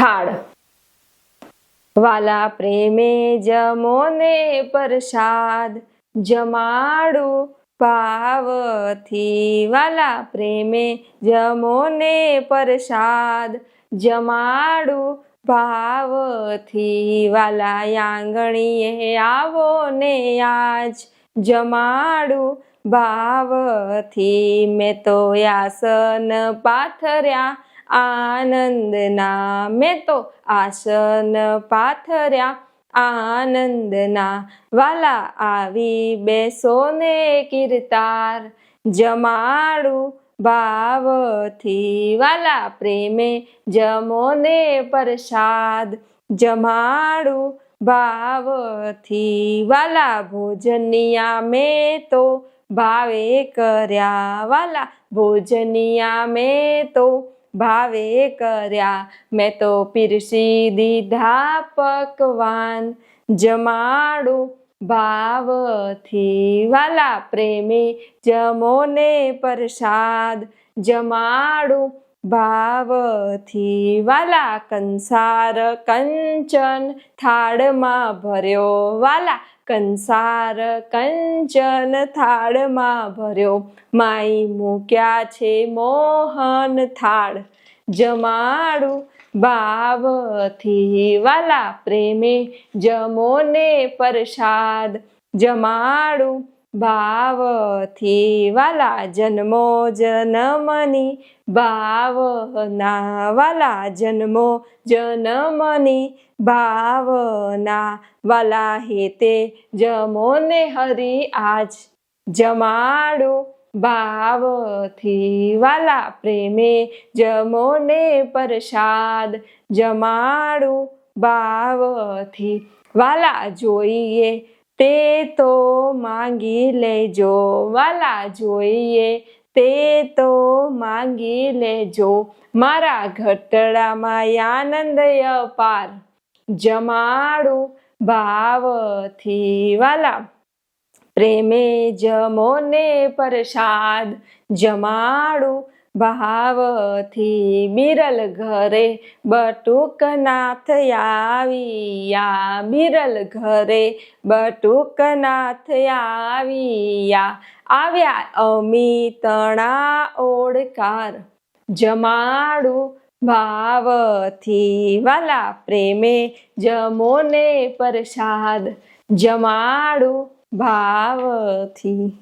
થાળ વાલા પ્રેમે જમોને પ્રસાદ જમાડું ભાવથી વાલા પ્રેમે જમોને પ્રસાદ જમાડું ભાવથી વાલા આંગણીએ આવો ને આજ જમાડું ભાવથી મેં તો આસન પાથર્યા આનંદના મેં તો આસન પાથર્યા. આનંદના વાલા આવી બેસો ને કીર્તાર. જમાડું ભાવથી વાલા પ્રેમે જમો ને પ્રસાદ. જમાડું ભાવથી વાલા ભોજનિયા મેં તો ભાવે કર્યા. વાલા ભોજનિયા મેં તો ભાવે કર્યા. મેં તો પીરસી દીધા પકવાન. જમાડું ભાવથી વાલા પ્રેમે. જમોને પ્રસાદ. જમાડું ભાવથી વાલા કંસાર કંચન થાળમાં ભર્યો. વાલા કંસાર કંચન થાળમાં ભર્યો. માઈ મૂક્યા છે મોહન થાળ. જમાડું ભાવથી વાલા પ્રેમે જમોને પ્રસાદ. જમાડું ભાવથી વાલા જન્મો જનમની ભાવના વાલા જન્મો જનમની ભાવના વાલા હેતે જમોને હરી આજ જમાડું. ભાવથી વાલા પ્રેમે જમોને પ્રસાદ જમાડું. ભાવથી વાલા જોઈએ તે તો માંગી લેજો, વાલા જોઈએ. તે તો માંગી લેજો, મારા ઘટડામાં આનંદ અપાર. જમાડું ભાવથી, વાલા. પ્રેમે જમોને પ્રસાદ. જમાડું ભાવથી બિરલ ઘરે બટુકનાથ આવ્યા. બિરલ ઘરે બટુકનાથ આવ્યા. આવ્યા અમિતણા ઓળકાર જમાડું ભાવથી વાલા પ્રેમે જમોને પ્રસાદ. જમાડું ભાવથી